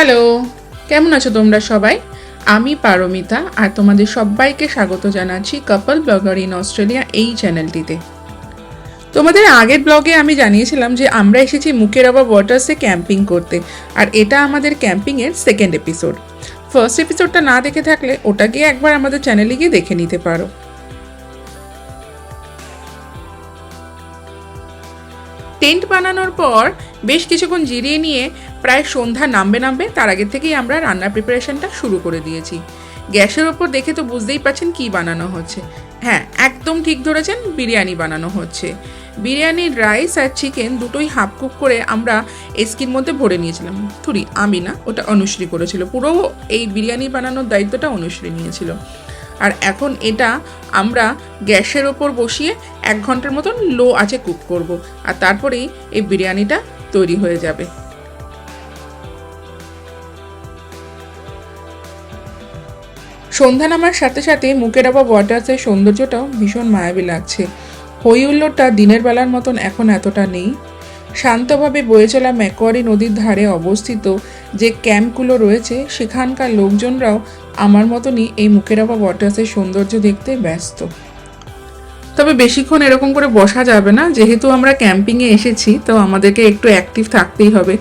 Hello, কেমন আছো তোমরা সবাই? আমি পারমিতা আর তোমাদের সবাইকে স্বাগত জানাচ্ছি কাপল ব্লগার ইন অস্ট্রেলিয়া এই চ্যানেলটিতে। তোমাদের আগের ব্লগে আমি জানিয়েছিলাম যে আমরা এসেছি মুখের মুকেরাবা ওয়াটার্সে ক্যাম্পিং করতে, আর এটা আমাদের ক্যাম্পিংয়ের সেকেন্ড এপিসোড ফার্স্ট এপিসোডটা না দেখে থাকলে ওটা গিয়ে একবার আমাদের চ্যানেলে গিয়ে দেখে নিতে পারো। টেন্ট বানানোর পর বেশ কিছুক্ষণ জিরিয়ে নিয়ে প্রায় সন্ধ্যা নামবে নামবে, তার আগে থেকেই আমরা রান্নার প্রিপারেশনটা শুরু করে দিয়েছি। গ্যাসের ওপর দেখে তো বুঝতেই পারছেন কি বানানো হচ্ছে। হ্যাঁ একদম ঠিক ধরেছেন, বিরিয়ানি বানানো হচ্ছে। বিরিয়ানির রাইস আর চিকেন দুটোই হাফ কুক করে আমরা এস্কির মধ্যে ভরে নিয়েছিলাম। থুরি, আমি না, ওটা অনুশ্রী করেছিল। পুরো এই বিরিয়ানি বানানোর দায়িত্বটা অনুশ্রী নিয়েছিল। আর এখন এটা আমরা গ্যাসের ওপর বসিয়ে এক ঘণ্টার মতন লো আছে কুক করব আর তারপরেই এই বিরিয়ানিটা তৈরি হয়ে যাবে। সন্ধ্যা নামার সাথে সাথে মুখের আবার ওয়াটার্সের সৌন্দর্যটাও ভীষণ মায়াবী লাগছে। হই হুল্লোড়টা দিনের বেলার মতন এখন এতটা নেই। শান্তভাবে বয়ে চলা ম্যাকোয়ারি নদীর ধারে অবস্থিত যে ক্যাম্পগুলো রয়েছে, সেখানকার লোকজনরাও আমার মতনই এই মুকেরাবা ওয়াটার্সের সৌন্দর্য দেখতে ব্যস্ত। তবে বেশিক্ষণ এরকম করে বসা যাবে না। যেহেতু আমরা ক্যাম্পিংয়ে এসেছি, তো আমাদেরকে একটু অ্যাক্টিভ থাকতেই হবে।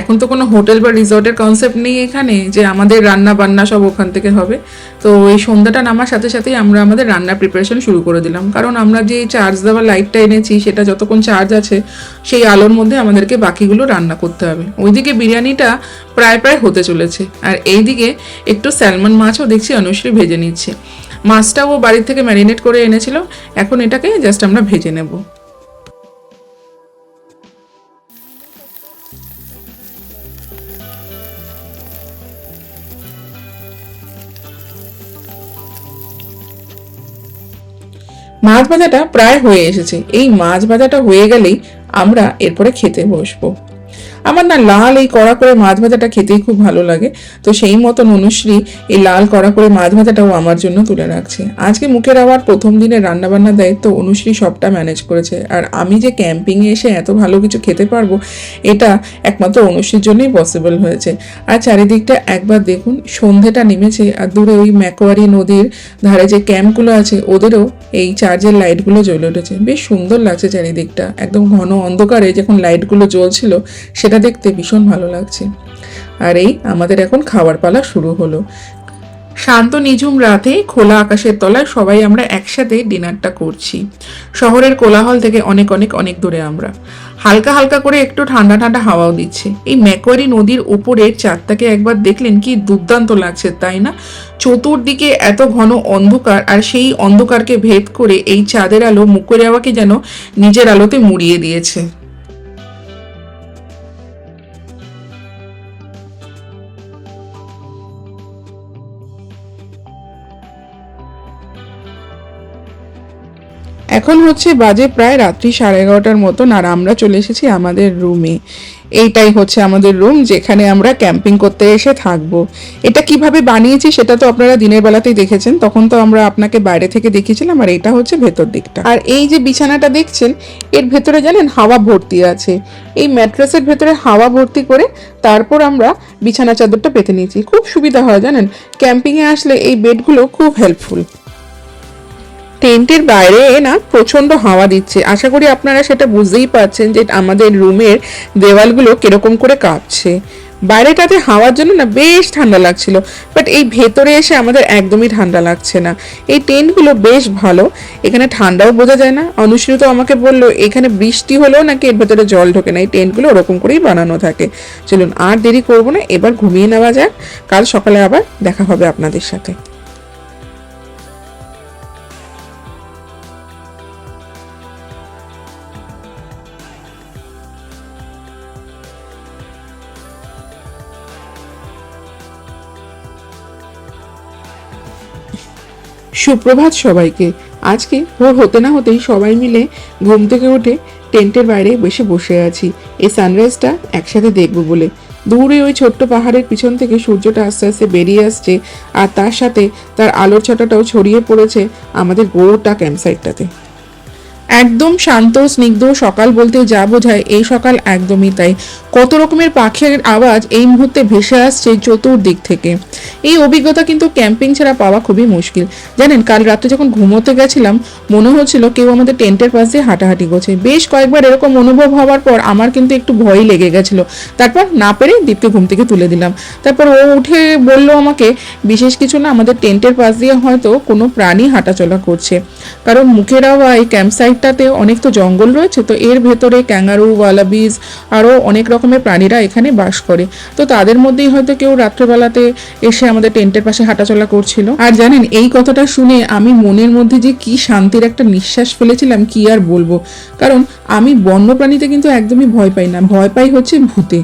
এখন তো কোনো হোটেল বা রিসর্টের কনসেপ্ট নেই এখানে যে আমাদের রান্না বান্না সব ওখান থেকে হবে। তো এই সন্ধ্যাটা নামার সাথে সাথেই আমরা আমাদের রান্নার প্রিপারেশন শুরু করে দিলাম। কারণ আমরা যে চার্জ দেওয়া লাইটটা এনেছি, সেটা যতক্ষণ চার্জ আছে, সেই আলোর মধ্যে আমাদেরকে বাকিগুলো রান্না করতে হবে। ওইদিকে বিরিয়ানিটা প্রায় প্রায় হতে চলেছে। আর এইদিকে একটু স্যালমন মাছও দেখছি, অনুশ্রী ভেজে নিচ্ছে। মাছটা ও বাড়ির থেকে ম্যারিনেট করে এনেছিল। এখন এটাকে জাস্ট আমরা ভেজে নেব। মাছ ভাজাটা প্রায় হয়ে এসেছে। এই মাছ ভাজাটা হয়ে গেলেই আমরা এরপরে খেতে বসবো। আমার না লাল এই কড়া করে মাছ ভাজাটা খেতেই খুব ভালো লাগে। তো সেই মতন অনুশ্রী এই লাল কড়া করে মাছ ভাজাটাও আমার জন্য তুলে রাখছে। আজকে মুখের আবার প্রথম দিনের রান্নাবান্নার দায়িত্ব অনুশ্রী সবটা ম্যানেজ করেছে। আর আমি যে ক্যাম্পিংয়ে এসে এত ভালো কিছু খেতে পারব, এটা একমাত্র অনুশ্রীর জন্যই পসিবল হয়েছে। আর চারিদিকটা একবার দেখুন, সন্ধেটা নেমেছে আর দূরে ওই ম্যাকোয়ারি নদীর ধারে যে ক্যাম্পগুলো আছে, ওদেরও এই চার্জের লাইটগুলো জ্বলে উঠেছে। বেশ সুন্দর লাগছে চারিদিকটা। একদম ঘন অন্ধকারে যখন লাইটগুলো জ্বলছিল, সেটা দেখতে ভীষণ ভালো লাগছে। আর এই আমাদের এখন খাবার পালা শুরু হলো। শান্ত নিঝুম রাতে খোলা আকাশের তলায় সবাই আমরা একসাথে ডিনারটা করছি। শহরের কোলাহল থেকে অনেক অনেক অনেক দূরে আমরা। হালকা হালকা করে একটু ঠান্ডা ঠান্ডা হাওয়াও দিচ্ছে। এই ম্যাকোয়ারি নদীর ওপরের চাঁদটাকে একবার দেখলেন কি দুর্দান্ত লাগছে, তাই না? চতুর্দিকে এত ঘন অন্ধকার আর সেই অন্ধকারকে ভেদ করে এই চাঁদের আলো মুকুরিয়াওয়াকে যেন নিজের আলোতে মুড়িয়ে দিয়েছে। এখন হচ্ছে বাজে প্রায় রাত্রি সাড়ে এগারোটার মতন, আর আমরা চলে এসেছি আমাদের রুমে। এইটাই হচ্ছে আমাদের রুম, যেখানে আমরা ক্যাম্পিং করতে এসে থাকব। এটা কীভাবে বানিয়েছি সেটা তো আপনারা দিনের বেলাতেই দেখেছেন, তখন তো আমরা আপনাকে বাইরে থেকে দেখিয়েছিলাম, আর এটা হচ্ছে ভেতর দিকটা। আর এই যে বিছানাটা দেখছেন, এর ভেতরে জানেন হাওয়া ভর্তি আছে। এই ম্যাট্রেসের ভেতরে হাওয়া ভর্তি করে তারপর আমরা বিছানা চাদরটা পেতে নিয়েছি। খুব সুবিধা হয় জানেন, ক্যাম্পিংয়ে আসলে এই বেডগুলো খুব হেল্পফুল। টেন্টের বাইরে না প্রচণ্ড হাওয়া দিচ্ছে। আশা করি আপনারা সেটা বুঝতেই পারছেন যে আমাদের রুমের দেওয়ালগুলো কীরকম করে কাঁপছে। বাইরেটাতে হাওয়ার জন্য না বেশ ঠান্ডা লাগছিল বাট এই ভেতরে এসে আমাদের একদমই ঠান্ডা লাগছে না। এই টেন্টগুলো বেশ ভালো, এখানে ঠান্ডাও বোঝা যায় না। অনুষ্ঠিত আমাকে বলল, এখানে বৃষ্টি হলেও নাকি এর ভেতরে জল ঢোকে না। এই টেন্টগুলো ওরকম করেই বানানো থাকে। চলুন আর দেরি করব না, এবার ঘুমিয়ে নেওয়া যাক। কাল সকালে আবার দেখা হবে আপনাদের সাথে। সুপ্রভাত সবাইকে। আজকে ভোর হতে না হতেই সবাই মিলে ঘুম থেকে উঠে টেন্টের বাইরে বসে বসে আছি। এই সানরাইজটা একসাথে দেখব বলে। দূরে ওই ছোট্ট পাহাড়ের পিছন থেকে সূর্যটা আস্তে আস্তে বেরিয়ে আসছে আর তার সাথে তার আলোর ছটাটাও ছড়িয়ে পড়েছে আমাদের গোটা ক্যাম্পসাইটটাতে একদম শান্ত, স্নিগ্ধ সকাল বলতে যা বোঝায় এই সকাল একদমই তাই। কত রকমের পাখির আওয়াজ এই মুহূর্তে ভেসে আসছে চতুর্দিক থেকে। এই অভিজ্ঞতা কিন্তু ক্যাম্পিং ছাড়া পাওয়া খুবই মুশকিল। জানেন, কাল রাত্রে যখন ঘুমোতে গেছিলাম, মনে হচ্ছিল কেউ আমাদের টেন্টের পাশ দিয়ে হাঁটাহাঁটি করছে। বেশ কয়েকবার এরকম অনুভব হওয়ার পর আমার কিন্তু একটু ভয় লেগে গেছিল। তারপর না পেরে দীপকে ঘুম থেকে তুলে দিলাম। তারপর ও উঠে বলল আমাকে, বিশেষ কিছু না, আমাদের টেন্টের পাশ দিয়ে হয়তো কোনো প্রাণী হাঁটাচলা করছে। কারণ মুখের আওয়া এই ক্যাম্প সাইটটাতে অনেক তো জঙ্গল রয়েছে, তো এর ভেতরে ক্যাঙ্গারু, ওয়ালাবিজ আরও অনেক রকমের প্রাণীরা এখানে বাস করে। তো তাদের মধ্যেই হয়তো কেউ রাত্রেবেলাতে এসে আমাদের টেন্টের পাশে হাঁটাচলা করছিল। আর জানেন, এই কথাটা শুনে আমি মনের মধ্যে যে কি শান্তির একটা নিঃশ্বাস ফেলেছিলাম, কি আর বলব? কারণ আমি বন্যপ্রাণীতে কিন্তু একদমই ভয় পাই না। ভয় পাই হচ্ছে ভূতে।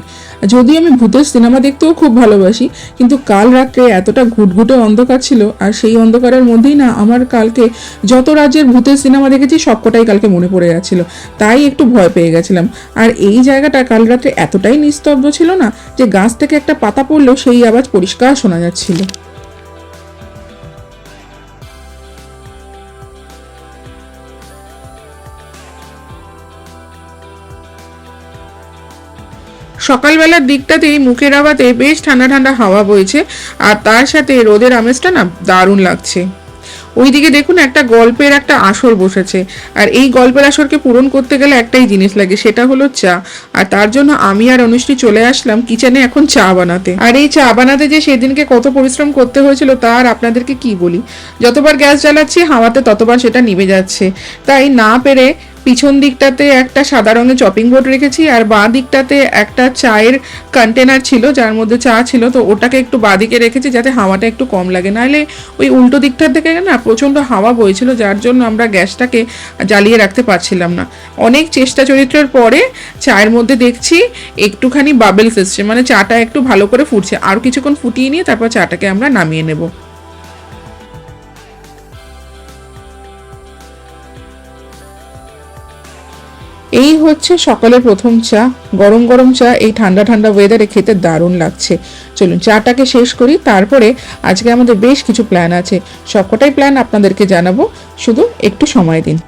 যদিও আমি ভূতের সিনেমা দেখতেও খুব ভালোবাসি, কিন্তু কাল রাত্রে এতটা ঘুটঘুটে অন্ধকার ছিল আর সেই অন্ধকারের মধ্যেই না আমার কালকে যত রাজ্যের ভূতের সিনেমা দেখেছি সবকটাই কালকে মনে পড়ে যাচ্ছিল। তাই একটু ভয় পেয়ে গেছিলাম। আর এই জায়গাটা কাল রাত্রে এতটাই নিস্তব্ধ ছিল না যে গাছ থেকে একটা পাতা পড়লেও সেই আওয়াজ পরিষ্কার শোনা যাচ্ছিল। সকালবেলার দিকটাতেই মুখের আওয়াতে বেশ ঠান্ডা ঠান্ডা হাওয়া বইছে, আর তার সাথে রোদের আমেজটা না দারুণ লাগছে। ওইদিকে দেখুন, একটা গল্পের একটা আসর বসেছে, আর এই গল্পের আসরকে পূরণ করতে গেলে একটাই জিনিস লাগে, সেটা হলো চা। আর তার জন্য আমি আর অনুষ্ঠি চলে আসলাম কিচেনে এখন চা বানাতে। আর এই চা বানাতে যে সেদিনকে কত পরিশ্রম করতে হয়েছিল, তা আর আপনাদেরকে কি বলি? যতবার গ্যাস জ্বালাচ্ছি, হাওয়াতে ততবার সেটা নিভে যাচ্ছে। তাই না পেরে পিছন দিকটাতে একটা সাদা রঙের চপিং বোর্ড রেখেছি আর বাঁ দিকটাতে একটা চায়ের কন্টেনার ছিল, যার মধ্যে চা ছিল। তো ওটাকে একটু বাঁ দিকে রেখেছি যাতে হাওয়াটা একটু কম লাগে। নাহলে ওই উল্টো দিকটার থেকে না প্রচণ্ড হাওয়া বইছিল, যার জন্য আমরা গ্যাসটাকে জ্বালিয়ে রাখতে পারছিলাম না। অনেক চেষ্টা চরিত্রের পরে চায়ের মধ্যে দেখছি একটুখানি বাবেলস এসছে মানে চাটা একটু ভালো করে ফুটছে। আর কিছুক্ষণ ফুটিয়ে নিয়ে তারপর চাটাকে আমরা নামিয়ে নেব। এই হচ্ছে সকালের প্রথম চা। গরম গরম চা, এই ঠান্ডা ঠান্ডা ওয়েদারে খেতে দারুণ লাগছে। চলুন, চাটাকে শেষ করি, তারপরে আজকে আমাদের বেশ কিছু প্ল্যান আছে। সবকটাই প্ল্যান আপনাদেরকে জানাব, শুধু একটু সময় দিন।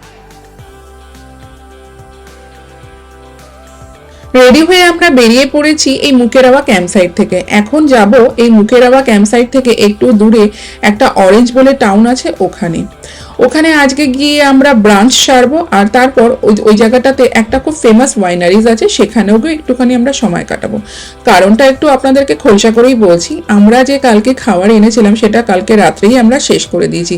রেডি হয়ে আমরা বেরিয়ে পড়েছি এই মুকেরাওয়া ক্যাম্প সাইট থেকে। এখন যাব এই মুকেরাওয়া ক্যাম্প সাইট থেকে একটু দূরে একটা অরেঞ্জ বলে টাউন আছে ওখানে। ওখানে আজকে গিয়ে আমরা ব্রাঞ্চ সারবো, আর তারপর ওই ওই জায়গাটাতে একটা খুব ফেমাস ওয়াইনারিজ আছে, সেখানেও গিয়ে একটুখানি আমরা সময় কাটাবো। কারণটা একটু আপনাদেরকে খোলসা করেই বলছি, আমরা যে কালকে খাবার এনেছিলাম, সেটা কালকে রাত্রেই আমরা শেষ করে দিয়েছি।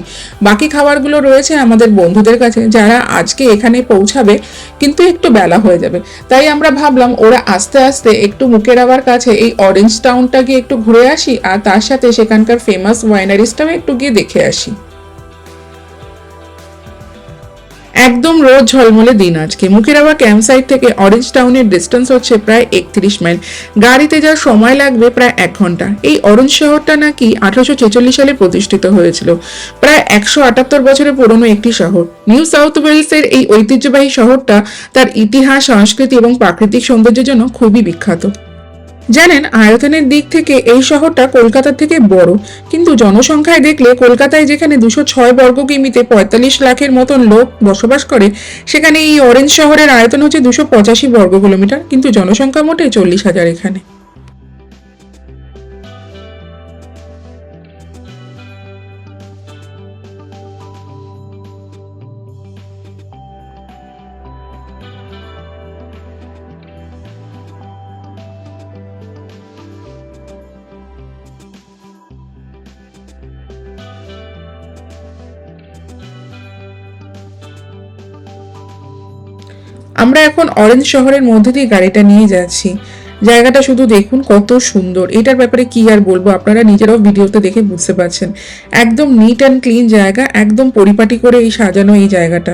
বাকি খাবারগুলো রয়েছে আমাদের বন্ধুদের কাছে, যারা আজকে এখানে পৌঁছাবে, কিন্তু একটু বেলা হয়ে যাবে। তাই আমরা ভাবলাম, ওরা আস্তে আস্তে একটু মুখের আবার কাছে এই অরেঞ্জ টাউনটা গিয়ে একটু ঘুরে আসি, আর তার সাথে সেখানকার ফেমাস ওয়াইনারিজটাও একটু গিয়ে দেখে আসি। একদম রোজ ঝলমলে দিন আজকে। মুখিরাবা ক্যাম্প সাইট থেকে অরেঞ্জ টাউনের ডিস্টেন্স হচ্ছে প্রায় একত্রিশ মাইল গাড়িতে যাওয়ার সময় লাগবে প্রায় এক ঘণ্টা। এই অরেঞ্জ শহরটা নাকি আঠারোশো ছেচল্লিশ সালে প্রতিষ্ঠিত হয়েছিল। প্রায় একশো আটাত্তর বছরের পুরনো একটি শহর। নিউ সাউথ ওয়েলসের এই ঐতিহ্যবাহী শহরটা তার ইতিহাস, সংস্কৃতি এবং প্রাকৃতিক সৌন্দর্যের জন্য খুবই বিখ্যাত। জানেন, আয়তনের দিক থেকে এই শহরটা কলকাতার থেকে বড়। কিন্তু জনসংখ্যায় দেখলে কলকাতায় যেখানে দুশো ছয় বর্গ কিমিতে পঁয়তাল্লিশ লাখের মতন লোক বসবাস করে, সেখানে এই অরেঞ্জ শহরের আয়তন হচ্ছে দুশো পঁচাশি বর্গ কিলোমিটার। কিন্তু জনসংখ্যা মোটে চল্লিশ হাজার এখানে। আমরা এখন অরেঞ্জ শহরের মধ্যে দিয়ে গাড়িটা নিয়ে যাচ্ছি। জায়গাটা শুধু দেখুন কত সুন্দর। এটার ব্যাপারে কি আর বলব আপনারা নিজেরাও ভিডিওতে দেখে বুঝতে পারছেন। একদম নিট অ্যান্ড ক্লিন জায়গা, একদম পরিপাটি করে এই সাজানো এই জায়গাটা।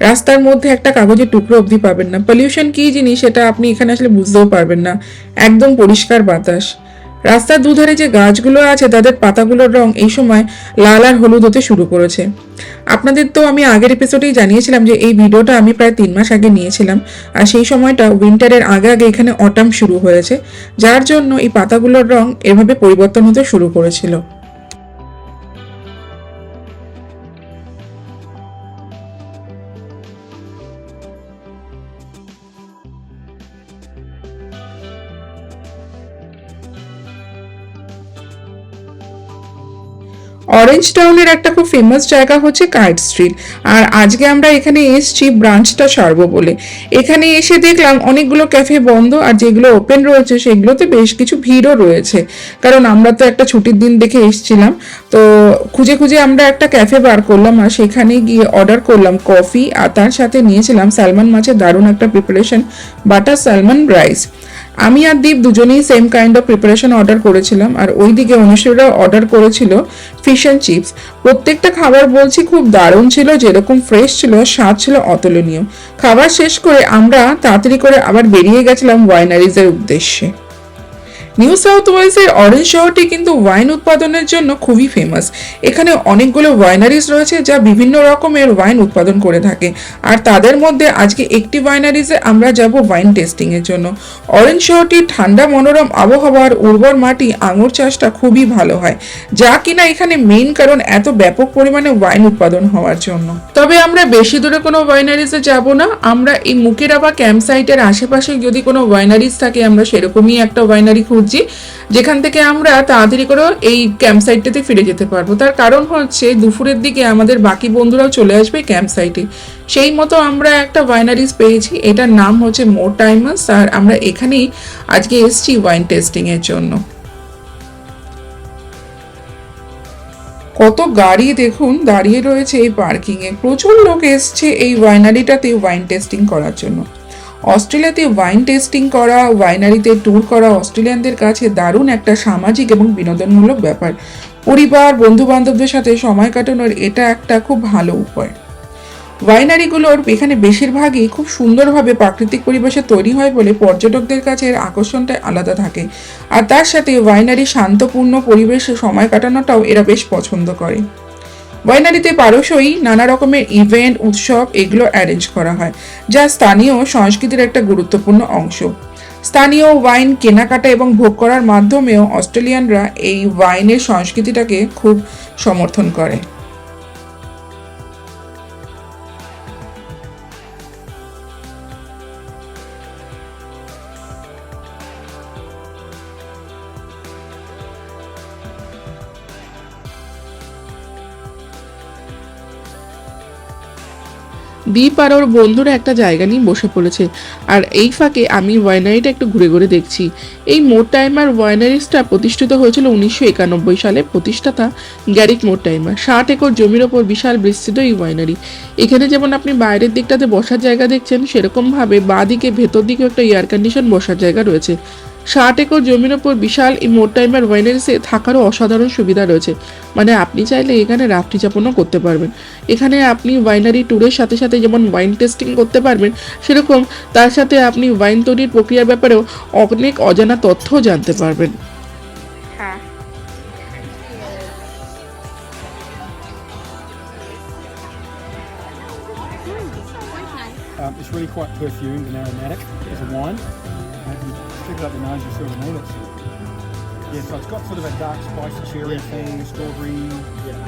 রাস্তার মধ্যে একটা কাগজের টুকরো অবধি পাবেন না। পলিউশন কি জিনিস সেটা আপনি এখানে আসলে বুঝতেও পারবেন না। একদম পরিষ্কার বাতাস। রাস্তার দুধারে যে গাছগুলো আছে, তাদের পাতাগুলোর রং এই সময় লাল আর হলুদ হতে শুরু করেছে। আপনাদের তো আমি আগের এপিসোডেই জানিয়েছিলাম যে এই ভিডিওটা আমি প্রায় তিন মাস আগে নিয়েছিলাম। আর সেই সময়টা উইন্টারের আগে আগে এখানে অটাম শুরু হয়েছে, যার জন্য এই পাতাগুলোর রং এভাবে পরিবর্তন হতে শুরু করেছিল। অরেঞ্জ টাউনের একটা খুব ফেমাস জায়গা হচ্ছে কাইট স্ট্রিট আর আজকে আমরা এখানে এসেছি ব্রাঞ্চটা সারবো বলে। এখানে এসে দেখলাম অনেকগুলো ক্যাফে বন্ধ আর যেগুলো ওপেন রয়েছে সেগুলোতে বেশ কিছু ভিড়ও রয়েছে। কারণ আমরা তো একটা ছুটির দিন দেখে এসেছিলাম। তো খুঁজে খুঁজে আমরা একটা ক্যাফে বার করলাম আর সেখানে গিয়ে অর্ডার করলাম কফি আর তার সাথে নিয়েছিলাম স্যালমন মাছের দারুণ একটা প্রিপারেশন বাটার স্যালমন রাইস আমি আর দীপ দুজনেই same kind of preparation order করেছিলাম, আর ওইদিকে অনুষ্ঠীরা অর্ডার করেছিল ফিশ অ্যান্ড চিপস প্রত্যেকটা খাবার বলছি খুব দারুণ ছিল, যেরকম ফ্রেশ ছিল, স্বাদ ছিল অতুলনীয়। খাবার শেষ করে আমরা তাড়াতাড়ি করে আবার বেরিয়ে গেছিলাম ওয়াইনারিজের উদ্দেশ্যে। নিউ সাউথ ওয়েলসের অরেঞ্জ শহরটি কিন্তু ওয়াইন উৎপাদনের জন্য খুবই ফেমাস এখানে অনেকগুলো ওয়াইনারিজ রয়েছে যা বিভিন্ন রকমের ওয়াইন উৎপাদন করে থাকে। আর তাদের মধ্যে আজকে একটি ওয়াইনারিজে আমরা যাব ওয়াইন টেস্টিংয়ের জন্য। অরেঞ্জ শহরটির ঠান্ডা মনোরম আবহাওয়ার উর্বর মাটি আঙুর চাষটা খুবই ভালো হয়, যা কিনা এখানে মেইন কারণ এত ব্যাপক পরিমাণে ওয়াইন উৎপাদন হওয়ার জন্য। তবে আমরা বেশি দূরে কোনো ওয়াইনারিজে যাব না। আমরা এই মুকেরাবা ক্যাম্প সাইটের আশেপাশে যদি কোনো ওয়াইনারিজ থাকে, আমরা সেরকমই একটা ওয়াইনারি খুঁজছি যেখান থেকে আমরা তাড়াতাড়ি করে এই ক্যাম্প সাইটটাতে ফিরে যেতে পারব। তার কারণ হচ্ছে দুপুরের দিকে আমাদের বাকি বন্ধুরাও চলে আসবে ক্যাম্প সাইটে সেই মতো আমরা একটা ওয়াইনারিজ পেয়েছি, এটার নাম হচ্ছে মোর টাইমার্স আর আমরা এখানেই আজকে এসেছি ওয়াইন টেস্টিং এর জন্য। কত গাড়ি দেখুন দাঁড়িয়ে রয়েছে এই পার্কিংয়ে প্রচুর লোক এসছে এই ওয়াইনারিটাতে ওয়াইন টেস্টিং করার জন্য। অস্ট্রেলিয়াতে ওয়াইন টেস্টিং করা ওয়াইনারিতে ট্যুর করা অস্ট্রেলিয়ানদের কাছে দারুণ একটা সামাজিক এবং বিনোদনমূলক ব্যাপার। পরিবার বন্ধু বান্ধবদের সাথে সময় কাটানোর এটা একটা খুব ভালো উপায়। ওয়াইনারিগুলোর এখানে বেশিরভাগই খুব সুন্দরভাবে প্রাকৃতিক পরিবেশে তৈরি হয় বলে পর্যটকদের কাছে এর আকর্ষণটা আলাদা থাকে। আর তার সাথে ওয়াইনারি শান্তপূর্ণ পরিবেশে সময় কাটানোটাও এরা বেশ পছন্দ করে। ওয়াইনারিতে পারসই নানা রকমের ইভেন্ট উৎসব এগুলো অ্যারেঞ্জ করা হয়, যা স্থানীয় সংস্কৃতির একটা গুরুত্বপূর্ণ অংশ। স্থানীয় ওয়াইন কেনাকাটা এবং ভোগ করার মাধ্যমেও অস্ট্রেলিয়ানরা এই ওয়াইনের সংস্কৃতিটাকে খুব সমর্থন করে। দীপ আর ওর বন্ধুরা একটা জায়গা নিয়ে বসে পড়েছে। আর এই ফাঁকে আমি ওয়াইনারিটা একটু ঘুরে ঘুরে দেখছি। এই মোর টাইমার ওয়াইনারিসটা প্রতিষ্ঠিত হয়েছিল উনিশশো একানব্বই সালে। প্রতিষ্ঠাতা গ্যারিক মোর টাইমার। ষাট একর জমির ওপর বিশাল বিস্তৃত এই ওয়াইনারি। এখানে যেমন আপনি বাইরের দিকটাতে বসার জায়গা দেখছেন, সেরকমভাবে বাঁ দিকে ভেতর দিকে একটা এয়ার কন্ডিশন বসার জায়গা রয়েছে। ষাট একর জমির ওপর বিশাল এই মোর টাইমার ওয়াইনারিসে থাকারও অসাধারণ সুবিধা রয়েছে। মানে আপনি চাইলে এখানে রাত্রি যাপনও করতে পারবেন। এখানে আপনি ওয়াইনারি ট্যুরের সাথে সাথে যেমন ওয়াইন টেস্টিং করতে পারবেন সেরকম তার সাথে আপনি ওয়াইন তৈরির প্রক্রিয়ার ব্যাপারেও অনেক অজানা তথ্যও জানতে পারবেন। হ্যাঁ। Um, it's really quite perfumed and aromatic. As a wine. If you stick it up the nose, you sort of know it. Yeah, so it's got sort of a dark spicy cherry thing, strawberry.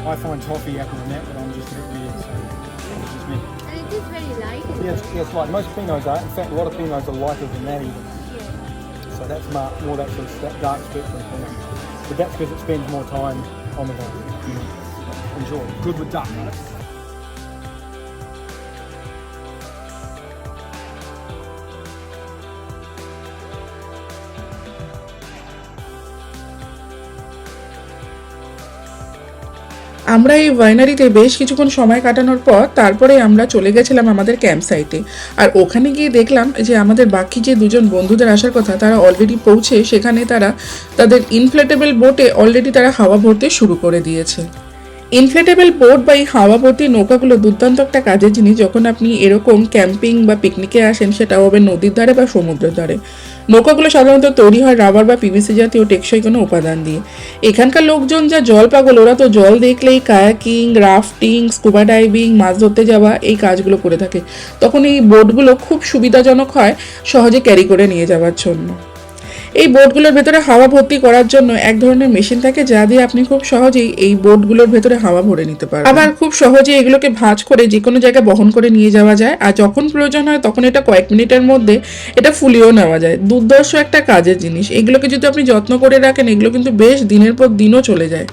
I find toffee, apple and that, but I'm just a bit weird, so it's just me. And it is very light. isn't Yeah, it's, it? yeah, it's like most Pinots are. In fact, a lot of Pinots are lighter than that even. So that's mar- more that sort of that dark spectrum Pinot. But that's because it spends more time on the vine. You know, enjoy. Good with dark আমরা এই ওয়াইনারিতে বেশ কিছুক্ষণ সময় কাটানোর পর তারপরে আমরা চলে গেছিলাম আমাদের ক্যাম্প সাইটে আর ওখানে গিয়ে দেখলাম যে আমাদের বাকি যে দুজন বন্ধুদের আসার কথা, তারা অলরেডি পৌঁছে, সেখানে তারা তাদের ইনফ্লেটেবল বোটে অলরেডি তারা হাওয়া ভরতে শুরু করে দিয়েছে। ইনফ্লেটেবল বোট বা এই হাওয়া ভর্তি নৌকাগুলো দুর্দান্ত একটা কাজের জিনিস, যখন আপনি এরকম ক্যাম্পিং বা পিকনিকে আসেন সেটা হবে নদীর ধারে বা সমুদ্রের ধারে। নৌকাগুলো সাধারণত তৈরি হয় রাবার বা পিভিসি জাতীয় টেকসই কোনো উপাদান দিয়ে। এখানকার লোকজন যা জল পাগল, ওরা তো জল দেখলেই কায়াকিং রাফটিং স্কুবা ডাইভিং মাছ ধরতে যাওয়া, এই কাজগুলো করে থাকে। তখন এই বোটগুলো খুব সুবিধাজনক হয় সহজে ক্যারি করে নিয়ে যাওয়ার জন্য। এই বোর্ডগুলোর ভেতরে হাওয়া ভর্তি করার জন্য এক ধরনের মেশিন থাকে যা দিয়ে আপনি খুব সহজেই এই বোর্ডগুলোর ভেতরে হাওয়া ভরে নিতে পারেন আবার খুব সহজে এগুলোকে ভাঁজ করে যে কোনো জায়গায় বহন করে নিয়ে যাওয়া যায়। আর যখন প্রয়োজন হয় তখন এটা কয়েক মিনিটের মধ্যে এটা ফুলিয়েও নেওয়া যায়। দুর্দর্শ একটা কাজের জিনিস। এগুলোকে যদি আপনি যত্ন করে রাখেন, এগুলো কিন্তু বেশ দিনের পর দিনও চলে যায়।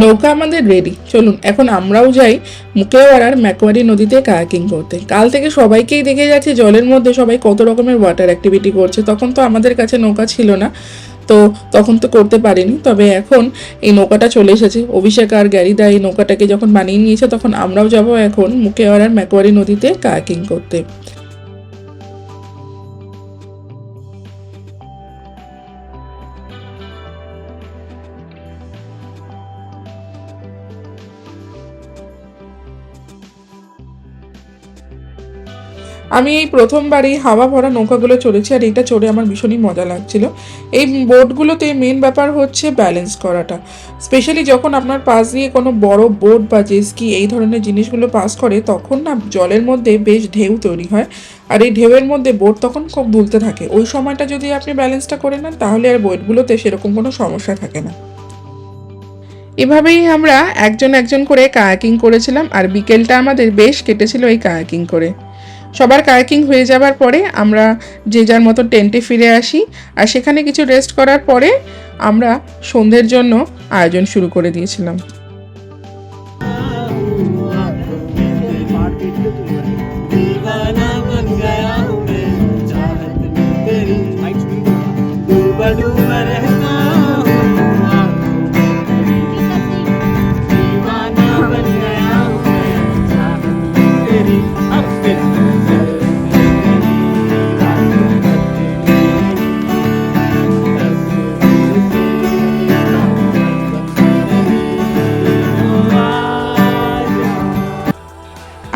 নৌকা আমাদের রেডি চলুন, এখন আমরাও যাই মুকেওয়ারার ম্যাকোয়ারি নদীতে কায়াকিং করতে। কাল থেকে সবাইকেই দেখে যাচ্ছে, জলের মধ্যে সবাই কত রকমের ওয়াটার অ্যাক্টিভিটি করছে। তখন তো আমাদের কাছে নৌকা ছিল না, তো তখন তো করতে পারিনি। তবে এখন এই নৌকাটা চলে এসেছে। অভিষেক আর গ্যারিদা এই নৌকাটাকে যখন বানিয়ে নিয়েছে, তখন আমরাও যাব এখন মুকেওয়ারার ম্যাকোয়ারি নদীতে কায়াকিং করতে। আমি এই প্রথমবারই হাওয়া ভরা নৌকাগুলো চড়েছি আর এটা চড়ে আমার ভীষণই মজা লাগছিল। এই বোটগুলোতে মেন ব্যাপার হচ্ছে ব্যালেন্স করাটা। স্পেশালি যখন আপনার পাশ দিয়ে কোনো বড় বোট বা জেসকি এই ধরনের জিনিসগুলো পাস করে, তখন না জলের মধ্যে বেশ ঢেউ তৈরি হয়। আর এই ঢেউয়ের মধ্যে বোট তখন খুব দুলতে থাকে। ওই সময়টা যদি আপনি ব্যালেন্সটা করে নেন, তাহলে আর বোটগুলোতে সেরকম কোনো সমস্যা থাকে না। এভাবেই আমরা একজন একজন করে কায়াকিং করেছিলাম। আর বিকেলটা আমাদের বেশ কেটেছিল এই কায়াকিং করে। সবার কায়াকিং হয়ে যাবার পরে আমরা যে যার মতো টেন্টে ফিরে আসি আর সেখানে কিছু রেস্ট করার পরে আমরা সন্ধ্যের জন্য আয়োজন শুরু করে দিয়েছিলাম।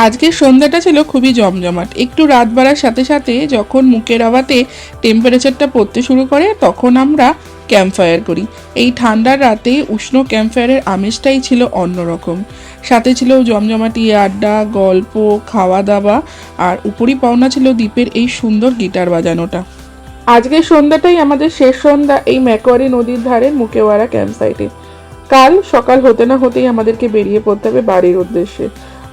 আজকের সন্ধ্যাটা ছিল খুবই জমজমাট। একটু রাত বাড়ার সাথে সাথে যখন মুখের আওয়াতে টেম্পারেচারটা পড়তে শুরু করে, তখন আমরা ক্যাম্প ফায়ার করি। এই ঠান্ডার রাতে উষ্ণ ক্যাম্প ফায়ারের আমেজটাই ছিল অন্যরকম। সাথে ছিল জমজমাটি আড্ডা, গল্প খাওয়া দাওয়া আর উপরই পাওনা ছিল দ্বীপের এই সুন্দর গিটার বাজানোটা। আজকের সন্ধ্যাটাই আমাদের শেষ সন্ধ্যা এই ম্যাকোয়ারি নদীর ধারে মুকেওয়ারা ক্যাম্প সাইটে কাল সকাল হতে না হতেই আমাদেরকে বেরিয়ে পড়তে হবে বাড়ির উদ্দেশ্যে।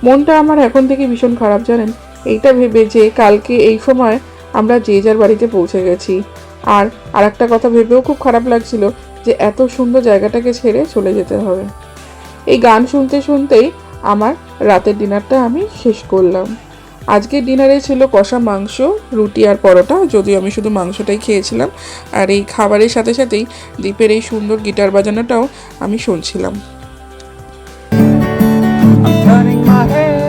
মনটা আমার এখন থেকে ভীষণ খারাপ, জানেন? এইটা ভেবে যে কালকে এই সময় আমরা যে যার বাড়িতে পৌঁছে গেছি। আর আর একটা কথা ভেবেও খুব খারাপ লাগছিল যে এত সুন্দর জায়গাটাকে ছেড়ে চলে যেতে হবে। এই গান শুনতে শুনতেই আমার রাতের ডিনারটা আমি শেষ করলাম। আজকের ডিনারে ছিল কষা মাংস, রুটি আর পরোটা, যদিও আমি শুধু মাংসটাই খেয়েছিলাম। আর এই খাবারের সাথে সাথেই দ্বীপের এই সুন্দর গিটার বাজানোটাও আমি শুনছিলাম। I'm turning my head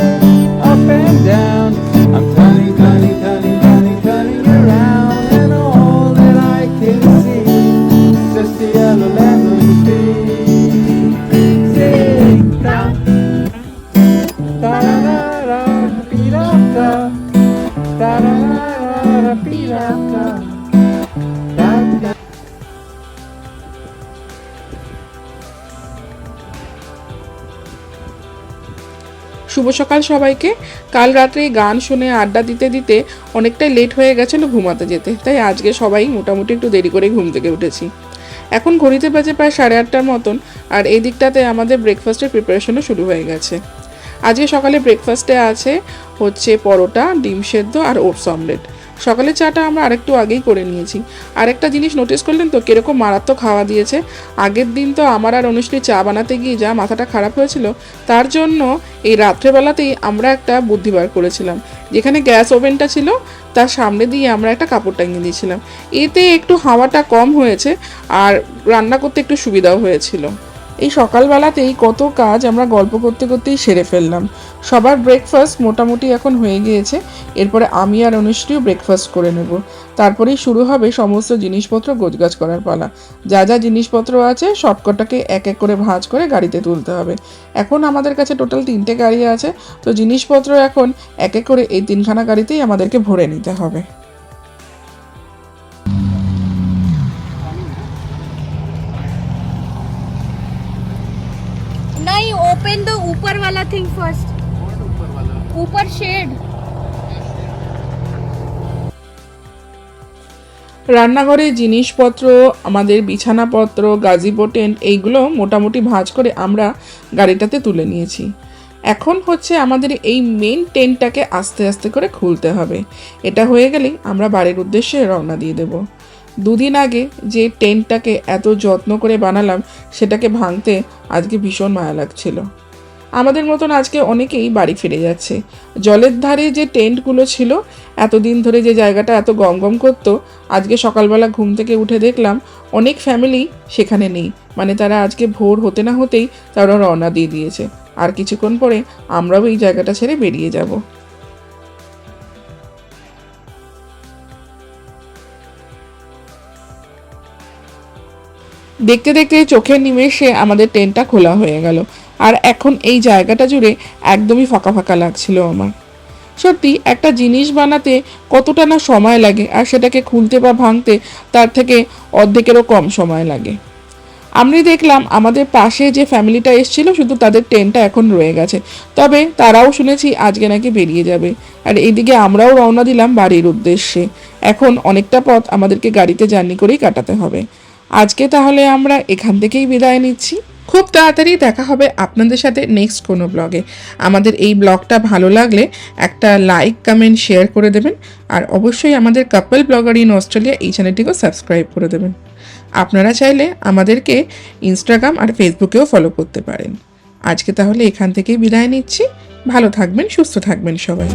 সকাল সবাইকে। কাল রাত্রে গান শুনে আড্ডা দিতে দিতে অনেকটাই লেট হয়ে গেছিল ঘুমাতে যেতে। তাই আজকে সবাই মোটামুটি একটু দেরি করে ঘুম থেকে উঠেছি। এখন ঘড়িতে বাজে প্রায় সাড়ে আটটার মতন আর এই দিকটাতে আমাদের ব্রেকফাস্টের প্রিপারেশনও শুরু হয়ে গেছে। আজকে সকালে ব্রেকফাস্টে আছে হচ্ছে পরোটা, ডিম সেদ্ধ আর ওটস অমলেট সকালে চাটা আমরা আরেকটু আগেই করে নিয়েছি। আরেকটা জিনিস নোটিস করলেন তো, কীরকম মারাত্মক খাওয়া দিয়েছে। আগের দিন তো আমার আর অনুষ্ঠী চা বানাতে গিয়ে যা মাথাটা খারাপ হয়েছিল, তার জন্য এই রাত্রেবেলাতেই আমরা একটা বুদ্ধি বার করেছিলাম। যেখানে গ্যাস ওভেনটা ছিল, তার সামনে দিয়ে আমরা একটা কাপড় টাঙিয়ে দিয়েছিলাম। এতে একটু হাওয়াটা কম হয়েছে, আর রান্না করতে একটু সুবিধাও হয়েছিল। এই সকালবেলাতেই কত কাজ আমরা গল্প করতে করতেই সেরে ফেললাম। সবার ব্রেকফাস্ট মোটামুটি এখন হয়ে গিয়েছে, এরপরে আমি আর অনুশ্রীও ব্রেকফাস্ট করে নেব। তারপরেই শুরু হবে সমস্ত জিনিসপত্র গোছগাছ করার পালা। যা যা জিনিসপত্র আছে, সবকটাকে এক এক করে ভাঁজ করে গাড়িতে তুলতে হবে। এখন আমাদের কাছে টোটাল তিনটে গাড়ি আছে, তো জিনিসপত্র এখন এক এক করে এই তিনখানা গাড়িতেই আমাদেরকে ভরে নিতে হবে। ओपन the ऊपर वाला थिंग फर्स्ट ऊपर शेड রান্নাঘরে জিনিসপত্র, আমাদের বিছানাপত্র গাজিপো টেন্ট, এইগুলো মোটামুটি ভাঁজ করে আমরা গাড়িটাতে তুলে নিয়েছি। এখন হচ্ছে আমাদের এই মেন টেন্টটাকে আস্তে আস্তে করে খুলতে হবে। এটা হয়ে গেলেই আমরা বাড়ির উদ্দেশ্যে রওনা দিয়ে দেব। দুদিন আগে যে টেন্টটাকে এত যত্ন করে বানালাম, সেটাকে ভাঙতে আজকে ভীষণ মায়া লাগছিল। আমাদের মতন আজকে অনেকেই বাড়ি ফিরে যাচ্ছে। জলের ধারে যে টেন্টগুলো ছিল, এতদিন ধরে যে জায়গাটা এত গম গম করতো, আজকে সকালবেলা ঘুম থেকে উঠে দেখলাম অনেক ফ্যামিলি সেখানে নেই। মানে তারা আজকে ভোর হতে না হতেই তারা রওনা দিয়ে দিয়েছে। আর কিছুক্ষণ পরে আমরাও এই জায়গাটা ছেড়ে বেরিয়ে যাব। দেখতে দেখতে চোখের নিমেষে আমাদের টেন্টটা খোলা হয়ে গেল। আর এখন এই জায়গাটা জুড়ে একদমই ফাঁকা ফাঁকা লাগছিল আমার। সত্যি, একটা জিনিস বানাতে কতটা না সময় লাগে, আর সেটাকে খুলতে বা ভাঙতে তার থেকে অর্ধেকেরও কম সময় লাগে। আমি দেখলাম আমাদের পাশে যে ফ্যামিলিটা এসেছিল, শুধু তাদের ট্রেনটা এখন রয়ে গেছে। তবে তারাও শুনেছি আজকে নাকি বেরিয়ে যাবে। আর এইদিকে আমরাও রওনা দিলাম বাড়ির উদ্দেশ্যে। এখন অনেকটা পথ আমাদেরকে গাড়িতে জার্নি করেই কাটাতে হবে। আজকে তাহলে আমরা এখান থেকেই বিদায় নিচ্ছি। খুব তাড়াতাড়ি দেখা হবে আপনাদের সাথে নেক্সট কোনো ব্লগে আমাদের এই ব্লগটা ভালো লাগলে একটা লাইক কমেন্ট শেয়ার করে দেবেন। আর অবশ্যই আমাদের কাপল ব্লগার ইন অস্ট্রেলিয়া এই চ্যানেলটিকেও সাবস্ক্রাইব করে দেবেন। আপনারা চাইলে আমাদেরকে ইনস্টাগ্রাম আর ফেসবুকেও ফলো করতে পারেন। আজকে তাহলে এখান থেকেই বিদায় নিচ্ছি। ভালো থাকবেন, সুস্থ থাকবেন সবাই।